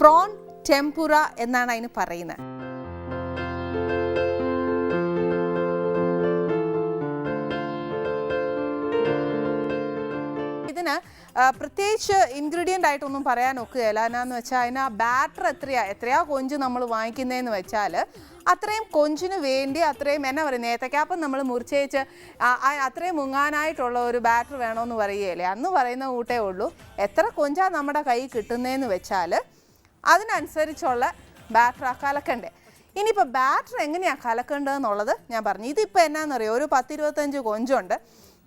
Prawn ടെമ്പുറ എന്നാണ് അതിന് പറയുന്നത്. ഇതിന് പ്രത്യേകിച്ച് ഇൻഗ്രീഡിയന്റ് ആയിട്ടൊന്നും പറയാൻ ഒക്കുകയില്ല. എന്നാന്ന് വെച്ചാൽ അതിന് ആ ബാറ്റർ എത്രയാ എത്രയാ കൊഞ്ച് നമ്മൾ വാങ്ങിക്കുന്നതെന്ന് വെച്ചാൽ അത്രയും കൊഞ്ചിന് വേണ്ടി അത്രയും എന്നാ പറയുക ഏത്തക്കാപ്പം നമ്മൾ മുറിച്ചേച്ച് അത്രയും മുങ്ങാനായിട്ടുള്ള ഒരു ബാറ്റർ വേണമെന്ന് പറയുകയില്ലേ? അന്ന് പറയുന്ന കൂട്ടേ ഉള്ളൂ. എത്ര കൊഞ്ചാണ് നമ്മുടെ കൈ കിട്ടുന്നതെന്ന് വെച്ചാൽ അതിനനുസരിച്ചുള്ള ബാറ്റർ ആ കലക്കണ്ടേ. ഇനിയിപ്പോൾ ബാറ്റർ എങ്ങനെയാണ് കലക്കേണ്ടതെന്നുള്ളത് ഞാൻ പറഞ്ഞു. ഇതിപ്പോൾ എന്നാണെന്നറിയോ ഒരു പത്തിരുപത്തഞ്ച് കൊഞ്ചുണ്ട്.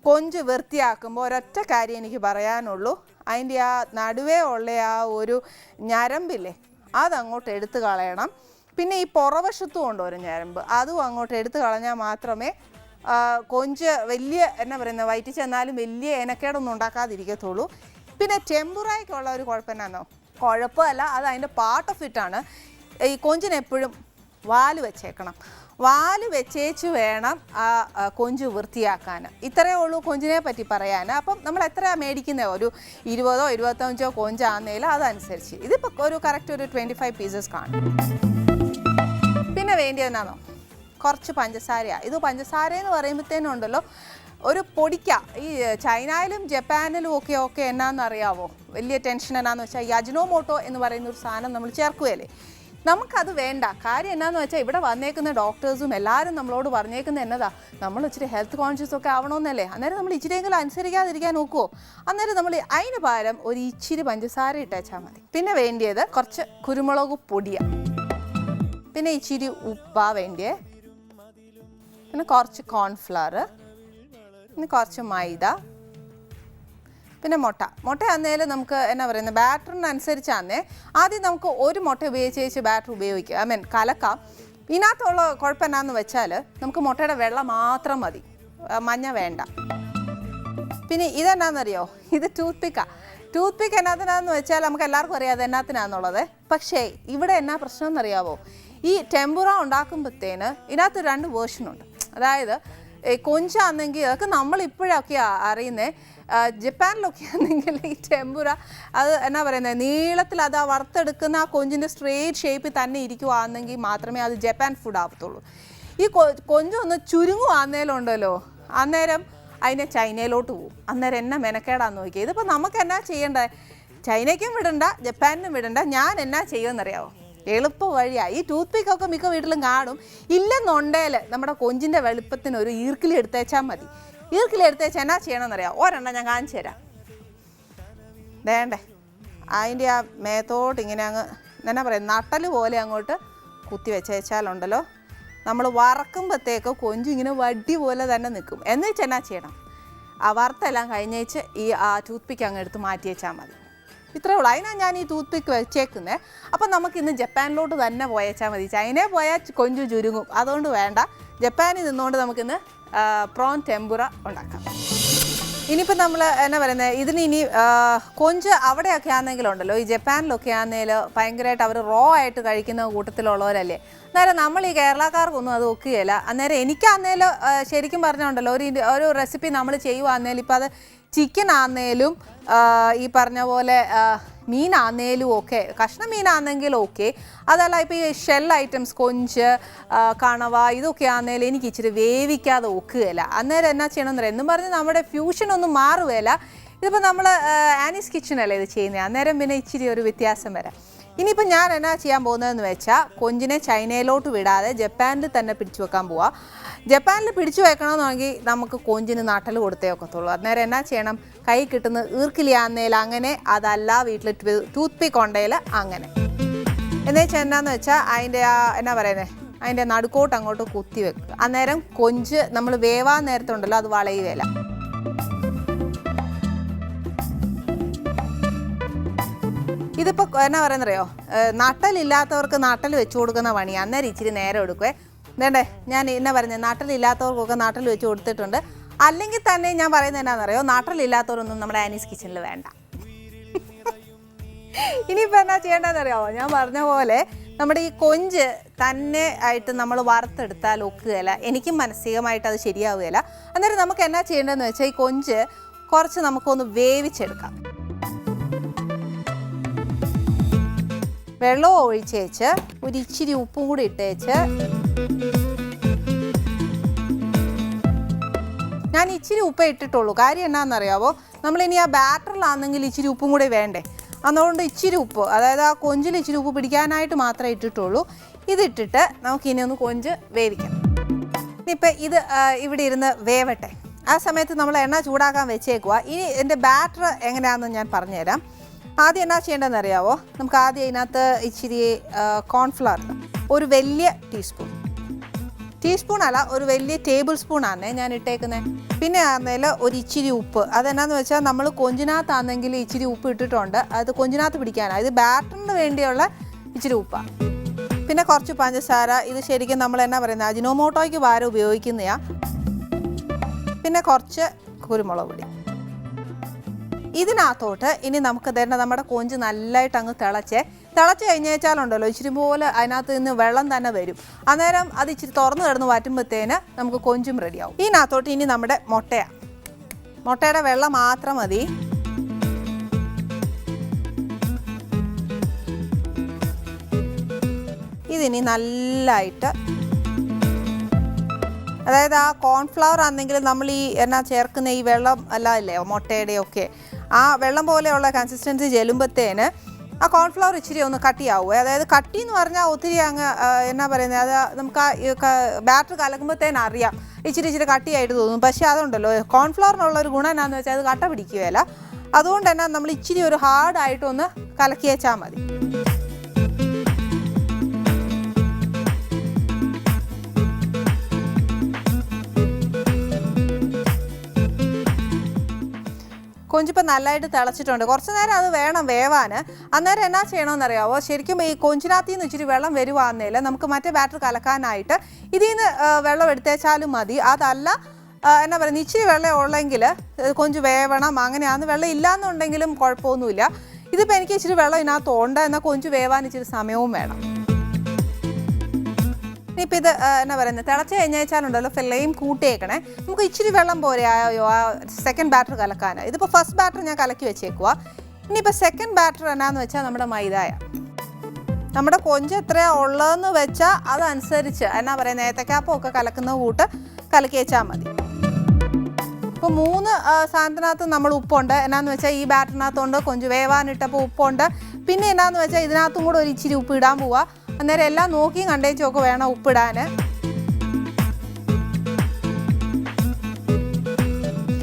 കൊഞ്ച് വൃത്തിയാക്കുമ്പോൾ ഒരൊറ്റ കാര്യം എനിക്ക് പറയാനുള്ളൂ. അതിന്റെ ആ നടുവേ ഉള്ള ആ ഒരു ഞരമ്പില്ലേ അതങ്ങോട്ട് എടുത്തു കളയണം. പിന്നെ ഈ പുറവശത്തും ഉണ്ട് ഒരു ഞരമ്പ്. അതും അങ്ങോട്ട് എടുത്തു കളഞ്ഞാൽ മാത്രമേ കൊഞ്ച് വലിയ എന്നാ പറയുന്നത് വയറ്റിൽ ചെന്നാലും വലിയ എനക്കേടൊന്നും ഉണ്ടാക്കാതിരിക്കത്തുള്ളൂ. പിന്നെ ടെമ്പുറായിക്കുള്ള ഒരു കുഴപ്പം എന്നാന്നോ? കുഴപ്പമല്ല. അത് അതിന്റെ പാർട്ട് ഓഫ് ഇറ്റ് ആണ്. ഈ കൊഞ്ചിനെപ്പോഴും വാൽ വെച്ചേക്കണം. വാൽ വെച്ചേച്ച് വേണം ആ കൊഞ്ച് വൃത്തിയാക്കാൻ. ഇത്രയേ ഉള്ളൂ കൊഞ്ചിനെ പറ്റി പറയാൻ. അപ്പം നമ്മൾ എത്രയാണ് മേടിക്കുന്നത് ഒരു ഇരുപതോ ഇരുപത്തഞ്ചോ കൊഞ്ചാന്നേൽ അതനുസരിച്ച്. ഇതിപ്പോൾ ഒരു കറക്റ്റ് ഒരു ട്വന്റി ഫൈവ് പീസസ് കാണും. പിന്നെ വേണ്ടി എന്നാണോ കുറച്ച് പഞ്ചസാരയാണ് ഇത് പഞ്ചസാര എന്ന് പറയുമ്പോഴത്തേനും ഉണ്ടല്ലോ ഒരു പൊടിക്ക. ഈ ചൈനയിലും ജപ്പാനിലും ഒക്കെ ഒക്കെ എന്നാന്ന് അറിയാവോ വലിയ ടെൻഷൻ എന്നാന്ന് വെച്ചാൽ ഈ എന്ന് പറയുന്ന ഒരു സാധനം നമ്മൾ ചേർക്കുകയല്ലേ? നമുക്കത് വേണ്ട. കാര്യം എന്നാന്ന് വെച്ചാൽ ഇവിടെ വന്നേക്കുന്ന ഡോക്ടേഴ്സും എല്ലാവരും നമ്മളോട് പറഞ്ഞേക്കുന്ന എന്നതാ. നമ്മൾ ഇച്ചിരി ഹെൽത്ത് കോൺഷ്യസ് ഒക്കെ ആവണമെന്നല്ലേ അന്നേരം നമ്മൾ ഇച്ചിരിയെങ്കിലും അനുസരിക്കാതിരിക്കാൻ നോക്കുമോ അന്നേരം നമ്മൾ അതിന് പകരം ഒരു ഇച്ചിരി പഞ്ചസാര ഇട്ടേച്ചാൽ മതി. പിന്നെ വേണ്ടിയത് കുറച്ച് കുരുമുളക് പൊടിയാണ് പിന്നെ ഇച്ചിരി ഉപ്പ വേണ്ടിയേ. പിന്നെ കുറച്ച് കോൺഫ്ലവർ പിന്നെ കുറച്ച് മൈദ പിന്നെ മുട്ട. മുട്ട അന്നേരം നമുക്ക് എന്നാ പറയുന്നത് ബാറ്ററിനനുസരിച്ചാന്നേ ആദ്യം നമുക്ക് ഒരു മുട്ട ഉപയോഗിച്ച് വെച്ച് ബാറ്റർ ഉപയോഗിക്കുക. ഐ മീൻ കലക്കാം. ഇതിനകത്തുള്ള കുഴപ്പം എന്നാന്ന് വെച്ചാൽ നമുക്ക് മുട്ടയുടെ വെള്ളം മാത്രം മതി. മഞ്ഞ വേണ്ട. പിന്നെ ഇതെന്നാന്നറിയോ? ഇത് ടൂത്ത് പിക്കാണ് ടൂത്ത് പിക്ക് എന്നാത്തിനാന്ന് വെച്ചാൽ നമുക്ക് എല്ലാവർക്കും അറിയാം അത് എന്നാത്തിനാന്നുള്ളത്. പക്ഷേ ഇവിടെ എന്നാ പ്രശ്നം എന്നറിയാവോ ഈ ടെമ്പുറ ഉണ്ടാക്കുമ്പോഴത്തേന് ഇതിനകത്ത് രണ്ട് വേർഷനുണ്ട്. അതായത് കൊഞ്ചാണെങ്കിൽ അതൊക്കെ നമ്മൾ ഇപ്പോഴൊക്കെ അറിയുന്നത് ജപ്പാനിലൊക്കെ ആണെങ്കിൽ ഈ ടെമ്പുറ അത് എന്നാ പറയുന്നത് നീളത്തിൽ അത് ആ വറുത്തെടുക്കുന്ന ആ കൊഞ്ചിന്റെ സ്ട്രേറ്റ് ഷേപ്പിൽ തന്നെ ഇരിക്കുവാണെങ്കിൽ മാത്രമേ അത് ജപ്പാൻ ഫുഡ് ആവത്തുള്ളൂ. ഈ കൊഞ്ചൊന്ന് ചുരുങ്ങുവാന്നേലുണ്ടല്ലോ അന്നേരം അതിനെ ചൈനയിലോട്ട് പോകും അന്നേരം എന്നാ മെനക്കേടാന്ന് നോക്കിയത് ഇതിപ്പോൾ നമുക്ക് എന്നാ ചെയ്യേണ്ടത് ചൈനയ്ക്കും വിടണ്ട ജപ്പാനിനും വിടണ്ട. ഞാൻ എന്നാ ചെയ്യുമെന്നറിയാവോ? എളുപ്പ വഴിയാണ് ഈ ടൂത്ത് പിക്കൊക്കെ മിക്ക വീട്ടിലും കാണും. ഇല്ലെന്നുണ്ടേൽ നമ്മുടെ കൊഞ്ചിന്റെ വെളുപ്പത്തിന് ഒരു ഈർക്കിലി എടുത്തേച്ചാൽ മതി. ഈർക്കിലി എടുത്തേച്ചാൽ എന്നാ ചെയ്യണമെന്നറിയാം? ഒരെണ്ണം ഞാൻ കാണിച്ചു തരാം. വേണ്ടേ? അതിന്റെ ആ മേത്തോട്ട് ഇങ്ങനെ അങ്ങ് എന്നാ പറയാം നട്ടൽ പോലെ അങ്ങോട്ട് കുത്തി വെച്ചേച്ചാലുണ്ടല്ലോ. നമ്മൾ വറക്കുമ്പോഴത്തേക്ക് കൊഞ്ച് ഇങ്ങനെ വടി പോലെ തന്നെ നിൽക്കും. എന്ന് വെച്ചാൽ എന്നാ ചെയ്യണം? ആ വറുത്തെല്ലാം കഴിഞ്ഞേച്ച് ഈ ആ ടൂത്ത് പിക്ക് അങ്ങ് എടുത്ത് മാറ്റി വെച്ചാൽ മതി. ഇത്രേ ഉള്ളൂ. അതിനാണ് ഞാൻ ഈ ടൂത്ത് പിക്ക് വെച്ചേക്കുന്നത് അപ്പം നമുക്ക് ഇന്ന് ജപ്പാനിലോട്ട് തന്നെ പോയേച്ചാൽ മതി. ചൈനയിൽ പോയാൽ കൊഞ്ചു ചുരുങ്ങും. അതുകൊണ്ട് വേണ്ട. ജപ്പാനിൽ നിന്നുകൊണ്ട് നമുക്കിന്ന് പ്രോൺ ടെമ്പുറ ഉണ്ടാക്കാം. ഇനിയിപ്പോൾ നമ്മൾ എന്നാ പറയുന്നത് ഇതിന് ഇനി കൊഞ്ച് അവിടെയൊക്കെ ആണെങ്കിലുണ്ടല്ലോ ഈ ജപ്പാനിലൊക്കെ ആണെങ്കിൽ ഭയങ്കരമായിട്ട് അവർ റോ ആയിട്ട് കഴിക്കുന്ന കൂട്ടത്തിലുള്ളവരല്ലേ. അന്നേരം നമ്മൾ ഈ കേരളക്കാർക്കൊന്നും അത് ഒക്കുകയില്ല. അന്നേരം എനിക്കാന്നേലും ശരിക്കും പറഞ്ഞുണ്ടല്ലോ ഒരു ഒരു റെസിപ്പി നമ്മൾ ചെയ്യുവാന്നേലും ഇപ്പോൾ അത് ചിക്കൻ ആന്നേലും ഈ പറഞ്ഞ പോലെ മീനാന്നേലും ഒക്കെ കഷ്ണ മീനാണെങ്കിൽ ഓക്കെ. അതല്ല ഇപ്പോൾ ഈ ഷെൽ ഐറ്റംസ് കൊഞ്ച് കണവ ഇതൊക്കെ ആണെങ്കിൽ എനിക്ക് ഇച്ചിരി വേവിക്കാതെ ഒക്കുകയില്ല. അന്നേരം എന്നാ ചെയ്യണമെന്ന് എന്നും പറഞ്ഞ് നമ്മുടെ ഫ്യൂഷൻ ഒന്നും മാറുകയില്ല. ഇതിപ്പോൾ നമ്മൾ ആനീസ് കിച്ചണല്ലേ ഇത് ചെയ്യുന്നത് അന്നേരം പിന്നെ ഇച്ചിരി ഒരു വ്യത്യാസം വരാം. ഇനിയിപ്പോൾ ഞാൻ എന്നാ ചെയ്യാൻ പോകുന്നതെന്ന് വെച്ചാൽ കൊഞ്ചിനെ ചൈനയിലോട്ട് വിടാതെ ജപ്പാനിൽ തന്നെ പിടിച്ചു വെക്കാൻ പോവാം. ജപ്പാനിൽ പിടിച്ചു വെക്കണമെന്നുണ്ടെങ്കിൽ നമുക്ക് കൊഞ്ചിന് നട്ടൽ കൊടുത്തേ ഒക്കത്തുള്ളൂ. അന്നേരം എന്നാ ചെയ്യണം? കൈ കിട്ടുന്ന ഈർക്കിലിയാന്നേൽ അങ്ങനെ അതല്ല വീട്ടിൽ ടൂത്ത് പിക്ക് ഉണ്ടെങ്കിൽ അങ്ങനെ. എന്നു വെച്ചാൽ എന്നാന്ന് വെച്ചാൽ അതിന്റെ ആ എന്നാ പറയുന്നത് അതിന്റെ നടുക്കോട്ട് അങ്ങോട്ട് കുത്തി വെക്കുക. അന്നേരം കൊഞ്ച് നമ്മൾ വേവാൻ നേരത്തുണ്ടല്ലോ അത് വളയുകയില്ല. ഇതിപ്പോൾ എന്നാ പറയുന്നറിയോ? നട്ടലില്ലാത്തവർക്ക് നട്ടൽ വെച്ച് കൊടുക്കുന്ന പണി അന്നേരം ഇച്ചിരി നേരം എടുക്കുവേ. വേണ്ടേ? ഞാൻ എന്നാ പറയുന്നത് നട്ടലില്ലാത്തവർക്കൊക്കെ നട്ടൽ വെച്ച് കൊടുത്തിട്ടുണ്ട്. അല്ലെങ്കിൽ തന്നെ ഞാൻ പറയുന്നത് എന്നാണെന്നറിയോ നട്ടലില്ലാത്തവരൊന്നും നമ്മുടെ ആനീസ് കിച്ചണിൽ വേണ്ട. ഇനിയിപ്പോൾ എന്നാ ചെയ്യേണ്ടതെന്നറിയാമോ ഞാൻ പറഞ്ഞ പോലെ നമ്മുടെ ഈ കൊഞ്ച് തന്നെ ആയിട്ട് നമ്മൾ വറുത്തെടുത്താൽ ഒക്കുകയില്ല. എനിക്കും മാനസികമായിട്ട് അത് ശരിയാവുകയില്ല. അന്നേരം നമുക്ക് എന്നാ ചെയ്യേണ്ടതെന്ന് വെച്ചാൽ ഈ കൊഞ്ച് കുറച്ച് നമുക്കൊന്ന് വേവിച്ചെടുക്കാം. വെള്ളം ഒഴിച്ചേച്ച് ഒരു ഇച്ചിരി ഉപ്പും കൂടി ഇട്ടേച്ച് ഞാൻ ഇച്ചിരി ഉപ്പ് ഇട്ടിട്ടുള്ളൂ. കാര്യം എന്നാണെന്നറിയാവോ നമ്മളിനി ആ ബാറ്ററിലാണെങ്കിൽ ഇച്ചിരി ഉപ്പും കൂടി വേണ്ടേ? അതുകൊണ്ട് ഇച്ചിരി ഉപ്പ് അതായത് ആ കൊഞ്ചിൽ ഇച്ചിരി ഉപ്പ് പിടിക്കാനായിട്ട് മാത്രമേ ഇട്ടിട്ടുള്ളൂ. ഇതിട്ടിട്ട് നമുക്കിനി ഒന്ന് കൊഞ്ച് വേവിക്കാം. ഇനിയിപ്പോൾ ഇത് ഇവിടെ ഇരുന്ന് വേവട്ടെ. ആ സമയത്ത് നമ്മൾ എണ്ണ ചൂടാക്കാൻ വെച്ചേക്കുക ഇനി എന്റെ ബാറ്റർ എങ്ങനെയാണെന്ന് ഞാൻ പറഞ്ഞുതരാം. ആദ്യം എന്നാ ചെയ്യേണ്ടതെന്ന് അറിയാവോ നമുക്ക് ആദ്യം ഇതിനകത്ത് ഇച്ചിരി കോൺഫ്ലവർ ഒരു വലിയ ടീസ്പൂൺ ടീസ്പൂൺ അല്ല ഒരു വലിയ ടേബിൾ സ്പൂൺ ആണ് ഞാൻ ഇട്ടേക്കുന്നത് പിന്നെ ആണെങ്കിൽ ഒരു ഇച്ചിരി ഉപ്പ്. അതെന്നാന്ന് വെച്ചാൽ നമ്മൾ കൊഞ്ചിനകത്താണെങ്കിൽ ഇച്ചിരി ഉപ്പ് ഇട്ടിട്ടുണ്ട്. അത് കൊഞ്ചിനകത്ത് പിടിക്കാനാണ് ഇത് ബാറ്ററിന് വേണ്ടിയുള്ള ഇച്ചിരി ഉപ്പാണ് പിന്നെ കുറച്ച് പഞ്ചസാര. ഇത് ശരിക്കും നമ്മൾ എന്നാ പറയുന്നത് അജിനോമോട്ടോയ്ക്ക് വാരം ഉപയോഗിക്കുന്നതാണ് പിന്നെ കുറച്ച് കുരുമുളക് പൊടി. ഇതിനകത്തോട്ട് ഇനി നമുക്ക് തരേണ്ട നമ്മുടെ കൊഞ്ച് നല്ലതായിട്ട് അങ്ങ് തിളച്ചേ. തിളച്ച് കഴിഞ്ഞേച്ചാലുണ്ടല്ലോ ഇച്ചിരി പോലെ അതിനകത്ത് നിന്ന് വെള്ളം തന്നെ വരും. അന്നേരം അത് ഇച്ചിരി തുറന്നു കിടന്ന് വറ്റുമ്പോഴത്തേന് നമുക്ക് കൊഞ്ചും റെഡിയാവും. ഇതിനകത്തോട്ട് ഇനി നമ്മുടെ മുട്ടയാണ് മുട്ടയുടെ വെള്ളം മാത്രം മതി. ഇതിനി നല്ലതായിട്ട് അതായത് ആ കോൺഫ്ലവർ ആണെങ്കിൽ നമ്മൾ ഈ എന്നാ ചേർക്കുന്ന ഈ വെള്ളം അല്ല മുട്ടയുടെയൊക്കെ. ആ വെള്ളം പോലെയുള്ള കൺസിസ്റ്റൻസി ചെല്ലുമ്പോഴത്തേന് ആ കോൺഫ്ലവർ ഇച്ചിരി ഒന്ന് കട്ടിയാവുക അതായത് കട്ടി എന്ന് പറഞ്ഞാൽ ഒത്തിരി അങ്ങ് എന്നാ പറയുന്നത് അത് നമുക്ക് ആ ബാറ്റർ കലക്കുമ്പോഴത്തേന് അറിയാം. ഇച്ചിരി ഇച്ചിരി കട്ടിയായിട്ട് തോന്നും. പക്ഷേ അതുണ്ടല്ലോ കോൺഫ്ലവറിനുള്ള ഒരു ഗുണം എന്നാന്ന് വെച്ചാൽ അത് കട്ട പിടിക്കുകയല്ല അതുകൊണ്ട് തന്നെ നമ്മൾ ഇച്ചിരി ഒരു ഹാർഡായിട്ടൊന്ന് കലക്കി വെച്ചാൽ മതി. കൊഞ്ചിപ്പോൾ നല്ലതായിട്ട് തിളച്ചിട്ടുണ്ട്. കുറച്ച് നേരം അത് വേണം വേവാൻ. അന്നേരം എന്നാ ചെയ്യണമെന്നറിയാവോ? ശരിക്കും ഈ കൊഞ്ചിനകത്ത് നിന്ന് ഇച്ചിരി വെള്ളം വരുവാന്നേൽ നമുക്ക് മറ്റേ ബാറ്റർ കലക്കാനായിട്ട് ഇതിൽ നിന്ന് വെള്ളം എടുത്തേച്ചാലും മതി. അതല്ല എന്നാ പറയുക ഇച്ചിരി വെള്ളം ഉള്ളെങ്കിൽ കൊഞ്ച് വേവണം അങ്ങനെയാന്ന് വെള്ളം ഇല്ലാന്നുണ്ടെങ്കിലും കുഴപ്പമൊന്നുമില്ല. ഇതിപ്പോൾ എനിക്ക് ഇച്ചിരി വെള്ളം ഇതിനകത്ത് ഉണ്ട് എന്നാൽ കൊഞ്ച് വേവാൻ ഇച്ചിരി സമയവും വേണം. ഇനിയിപ്പോൾ ഇത് എന്നാ പറയുന്നത് തിളച്ച് കഴിഞ്ഞാലുണ്ടല്ലോ ഫ്ലെയിം കൂട്ടിയേക്കണേ. നമുക്ക് ഇച്ചിരി വെള്ളം പോരെ ആയോ ആ സെക്കൻഡ് ബാറ്റർ കലക്കാൻ. ഇതിപ്പോൾ ഫസ്റ്റ് ബാറ്റർ ഞാൻ കലക്കി വെച്ചേക്കുക ഇനിയിപ്പോൾ സെക്കൻഡ് ബാറ്റർ എന്നാന്ന് വെച്ചാൽ നമ്മുടെ മൈദായ. നമ്മുടെ കൊഞ്ച് എത്രയാ ഉള്ളതെന്ന് വെച്ചാൽ അതനുസരിച്ച് എന്നാ പറയുന്നത് ഏത്തക്കാപ്പം ഒക്കെ കലക്കുന്ന കൂട്ട് കലക്കി വെച്ചാൽ മതി. ഇപ്പോൾ മൂന്ന് സാധനത്തിനകത്ത് നമ്മൾ ഉപ്പുണ്ട്. എന്നാന്ന് വെച്ചാൽ ഈ ബാറ്ററിനകത്തുണ്ട് കൊഞ്ച് വേവാനിട്ടപ്പോൾ ഉപ്പുണ്ട്. പിന്നെ എന്നാന്ന് വെച്ചാൽ ഇതിനകത്തും കൂടെ ഒരു ഇച്ചിരി ഉപ്പ് ഇടാൻ പോവാ. അന്നേരം എല്ലാം നോക്കിയും കണ്ടേച്ചും ഒക്കെ വേണം ഉപ്പിടാൻ.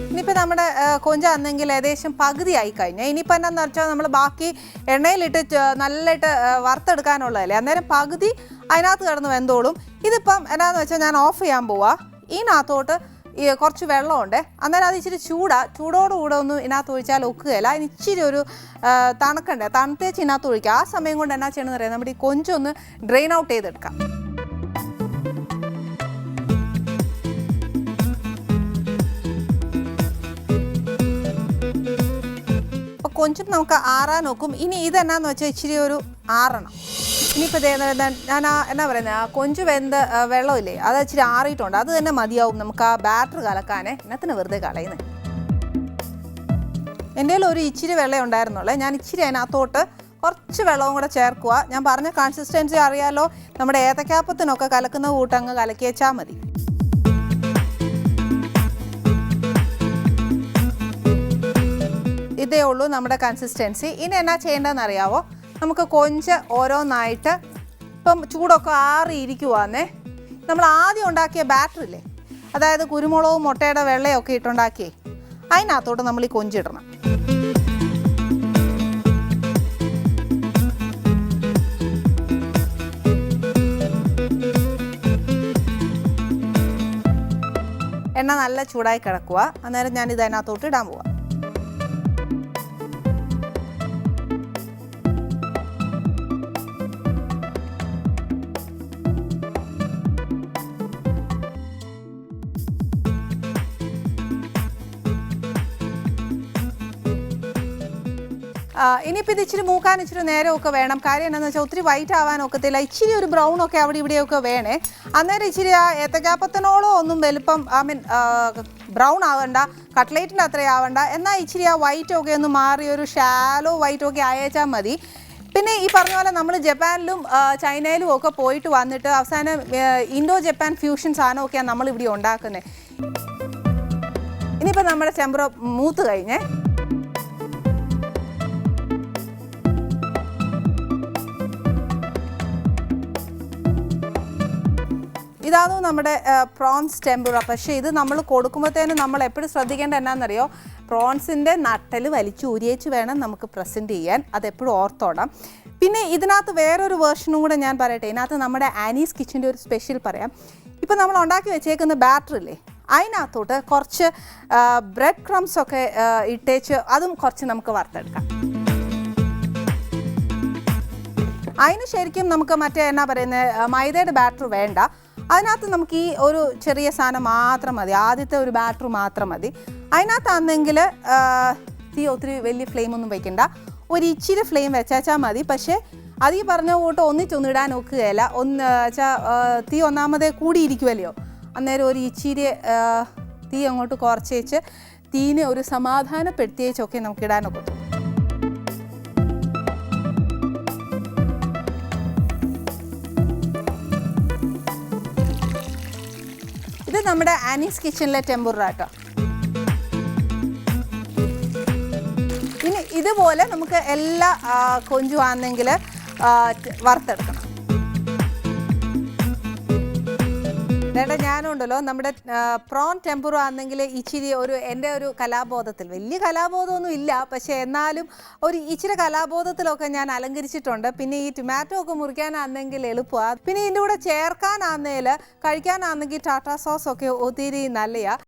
ഇനിയിപ്പോൾ നമ്മുടെ കൊഞ്ചാണെങ്കിൽ ഏകദേശം പകുതിയായി കഴിഞ്ഞാൽ ഇനിയിപ്പോൾ എന്നാന്ന് വെച്ചാൽ നമ്മൾ ബാക്കി എണ്ണയിലിട്ട് നല്ലതായിട്ട് വറുത്തെടുക്കാനുള്ളതല്ലേ? അന്നേരം പകുതി അതിനകത്ത് കിടന്ന് വെന്തോളും. ഇതിപ്പം എന്നാന്ന് വെച്ചാൽ ഞാൻ ഓഫ് ചെയ്യാൻ പോവാ. ഇതിനകത്തോട്ട് ഈ കുറച്ച് വെള്ളമുണ്ട്. അന്നേരം അത് ഇച്ചിരി ചൂടാ. ചൂടോടുകൂടെ ഒന്നും ഇതിനകത്ത് ഒഴിച്ചാൽ ഒക്കുകയില്ല. അതിന് ഇച്ചിരി ഒരു തണുക്കണ്ടേ. തണുത്തേച്ച് ഇതിനകത്ത് ഒഴിക്കുക. ആ സമയം കൊണ്ട് എന്നാ ചെയ്യണമെന്ന് അറിയാം? നമ്മുടെ ഈ കൊഞ്ചൊന്ന് ഡ്രെയിൻ ഔട്ട് ചെയ്തെടുക്കാം. കൊഞ്ചും നമുക്ക് ആറാൻ നോക്കും. ഇനി ഇതെന്നാന്ന് വെച്ചാൽ ഇച്ചിരി ഒരു ആറണം. ഇനിയിപ്പോൾ ഞാൻ ആ എന്നാ പറയുന്നത് ആ കൊഞ്ച് വെന്ത് വെള്ളമില്ലേ? അത് ഇച്ചിരി ആറിയിട്ടുണ്ട്. അത് തന്നെ മതിയാവും നമുക്ക് ആ ബാറ്റർ കലക്കാനേ. എന്നത്തിന് വെറുതെ കളയുന്നത് എന്റെ കയ്യിൽ ഒരു ഇച്ചിരി വെള്ളം ഉണ്ടായിരുന്നുള്ളേ. ഞാൻ ഇച്ചിരി അതിനകത്തോട്ട് കുറച്ച് വെള്ളവും കൂടെ ചേർക്കുക ഞാൻ പറഞ്ഞ കൺസിസ്റ്റൻസി അറിയാലോ. നമ്മുടെ ഏത്തക്കാപ്പത്തിനൊക്കെ കലക്കുന്ന കൂട്ടങ്ങ് കലക്കി വെച്ചാൽ മതി. ഇതേ ഉള്ളൂ നമ്മുടെ കൺസിസ്റ്റൻസി ഇനി എന്നാ ചെയ്യേണ്ടതെന്ന് അറിയാവോ നമുക്ക് കൊഞ്ച് ഓരോന്നായിട്ട് ഇപ്പം ചൂടൊക്കെ ആറിയിരിക്കുവാന്നേ. നമ്മൾ ആദ്യം ഉണ്ടാക്കിയ ബാറ്ററില്ലേ അതായത് കുരുമുളകും മുട്ടയുടെ വെള്ളയൊക്കെ ഇട്ടുണ്ടാക്കിയേ. അതിനകത്തോട്ട് നമ്മൾ ഈ കൊഞ്ചിടണം എണ്ണ നല്ല ചൂടായി കിടക്കുക അന്നേരം ഞാൻ ഇത് അതിനകത്തോട്ട് ഇടാൻ പോവാം. ഇനിയിപ്പോൾ ഇത് ഇച്ചിരി മൂക്കാൻ ഇച്ചിരി നേരമൊക്കെ വേണം. കാര്യം എന്താണെന്ന് വെച്ചാൽ ഒത്തിരി വൈറ്റ് ആവാൻ ഒക്കത്തില്ല ഇച്ചിരി ഒരു ബ്രൗൺ ഒക്കെ അവിടെ ഇവിടെയൊക്കെ വേണേ. അന്നേരം ഇച്ചിരി ആ ഏത്തക്കാപ്പത്തിനോളോ ഒന്നും വലുപ്പം ഐ മീൻ ബ്രൗൺ ആവണ്ട കട്ട്ലേറ്റിന്റെ അത്രയും ആവണ്ട. എന്നാൽ ഇച്ചിരി ആ വൈറ്റ് ഒക്കെ ഒന്ന് മാറി ഒരു ഷാലോ വൈറ്റ് ഒക്കെ അയച്ചാൽ മതി. പിന്നെ ഈ പറഞ്ഞ പോലെ നമ്മൾ ജപ്പാനിലും ചൈനയിലും ഒക്കെ പോയിട്ട് വന്നിട്ട് അവസാനം ഇൻഡോ ജപ്പാൻ ഫ്യൂഷൻ സാധനമൊക്കെയാണ് നമ്മൾ ഇവിടെ ഉണ്ടാക്കുന്നത് ഇനിയിപ്പോൾ നമ്മുടെ ചെമ്പ്ര മൂത്ത് കഴിഞ്ഞേ. ഇതാണ് നമ്മുടെ പ്രോൺസ് ടെമ്പുറ? പക്ഷേ ഇത് നമ്മൾ കൊടുക്കുമ്പോഴത്തേനും നമ്മൾ എപ്പോഴും ശ്രദ്ധിക്കേണ്ട എന്നാണെന്നറിയോ പ്രോൺസിന്റെ നട്ടൽ വലിച്ചു ഊരിയേച്ച് വേണം നമുക്ക് പ്രസന്റ് ചെയ്യാൻ. അതെപ്പോഴും ഓർത്തോണം. പിന്നെ ഇതിനകത്ത് വേറൊരു വേർഷനും കൂടെ ഞാൻ പറയട്ടെ. ഇതിനകത്ത് നമ്മുടെ ആനീസ് കിച്ചന്റെ ഒരു സ്പെഷ്യൽ പറയാം. ഇപ്പം നമ്മൾ ഉണ്ടാക്കി വെച്ചേക്കുന്ന ബാറ്റർ ഇല്ലേ? അതിനകത്തോട്ട് കുറച്ച് ബ്രെഡ് ക്രംസ് ഒക്കെ ഇട്ടേച്ച് അതും കുറച്ച് നമുക്ക് വറുത്തെടുക്കാം. അതിന് ശരിക്കും നമുക്ക് മറ്റേ എന്നാ പറയുന്നത് മൈദയുടെ ബാറ്റർ വേണ്ട. അതിനകത്ത് നമുക്ക് ഈ ഒരു ചെറിയ സാധനം മാത്രം മതി. ആദ്യത്തെ ഒരു ബാറ്റർ മാത്രം മതി. അതിനകത്താണെങ്കിൽ തീ ഒത്തിരി വലിയ ഫ്ലെയിം ഒന്നും വെക്കണ്ട. ഒരു ഇച്ചിരി ഫ്ലെയിം വെച്ചാച്ചാൽ മതി. പക്ഷേ അത് ഈ പറഞ്ഞ കൂട്ട് ഒന്നിച്ചൊന്നിടാൻ ഒക്കുകയല്ല. ഒന്ന് വെച്ചാൽ തീ ഒന്നാമതേ കൂടിയിരിക്കുമല്ലോ അന്നേരം ഒരു ഇച്ചിരി തീ അങ്ങോട്ട് കുറച്ചേച്ച് തീനെ ഒരു സമാധാനപ്പെടുത്തിയേച്ചൊക്കെ നമുക്ക് ഇടാനൊക്കെ നമ്മുടെ ആനീസ് കിച്ചണിലെ ടെമ്പുറ കേട്ടോ. ഇനി ഇതുപോലെ നമുക്ക് എല്ലാ കൊഞ്ചു കൊഞ്ചും വറുത്തെടുക്കണം. ചേട്ടാ ഞാനുണ്ടല്ലോ നമ്മുടെ പ്രോൺ ടെമ്പുറ ആണെങ്കിൽ ഇച്ചിരി ഒരു എന്റെ ഒരു കലാബോധത്തിൽ വലിയ കലാബോധമൊന്നും ഇല്ല പക്ഷേ എന്നാലും ഒരു ഇച്ചിരി കലാബോധത്തിലൊക്കെ ഞാൻ അലങ്കരിച്ചിട്ടുണ്ട്. പിന്നെ ഈ ടൊമാറ്റോ ഒക്കെ മുറിക്കാനാണെങ്കിൽ എളുപ്പമാണ് പിന്നെ ഇതിന്റെ കൂടെ ചേർക്കാനാണെങ്കിൽ കഴിക്കാനാണെങ്കിൽ ടാറ്റാ സോസ് ഒക്കെ ഒത്തിരി നല്ലതാണ്